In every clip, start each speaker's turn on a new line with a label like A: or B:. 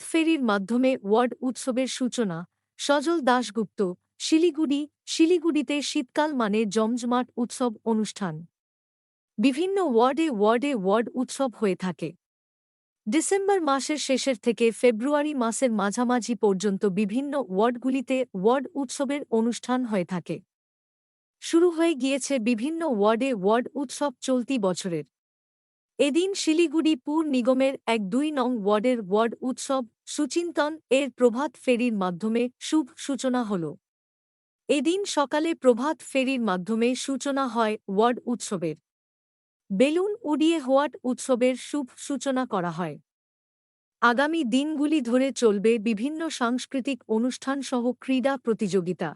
A: ফেরির মাধ্যমে ওয়ার্ড উৎসবের সূচনা, সজল দাশগুপ্ত, শিলিগুড়ি, শিলিগুড়িতে শীতকাল মানে জমজমাট উৎসব অনুষ্ঠান। বিভিন্ন ওয়ার্ডে ওয়ার্ডে ওয়ার্ড উৎসব হয়ে থাকে। ডিসেম্বর মাসের শেষের থেকে ফেব্রুয়ারি মাসের মাঝামাঝি পর্যন্ত বিভিন্ন ওয়ার্ডগুলিতে ওয়ার্ড উৎসবের অনুষ্ঠান হয়ে থাকে। শুরু হয়ে গিয়েছে বিভিন্ন ওয়ার্ডে ওয়ার্ড উৎসব চলতি বছরের। এদিন শিলিগুড়ি পুর নিগমের এক দুই নং ওয়ার্ডের ওয়ার্ড উৎসব সুচিন্তন এর প্রভাত ফেরির মাধ্যমে শুভ সূচনা হল। এদিন সকালে প্রভাত ফেরির মাধ্যমে সূচনা হয় ওয়ার্ড উৎসবের। বেলুন উড়িয়ে হোয়াট উৎসবের শুভ সূচনা করা হয়। আগামী দিনগুলি ধরে চলবে বিভিন্ন সাংস্কৃতিক অনুষ্ঠানসহ ক্রীড়া প্রতিযোগিতা।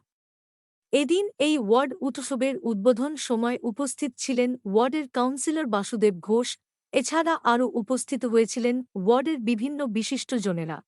A: এদিন এই ওয়ার্ড উৎসবের উদ্বোধন সময় উপস্থিত ছিলেন ওয়ার্ডের কাউন্সিলর বাসুদেব ঘোষ এছাড়া আরও উপস্থিত হয়েছিলেন ওয়ার্ডের বিভিন্ন বিশিষ্টজনেরা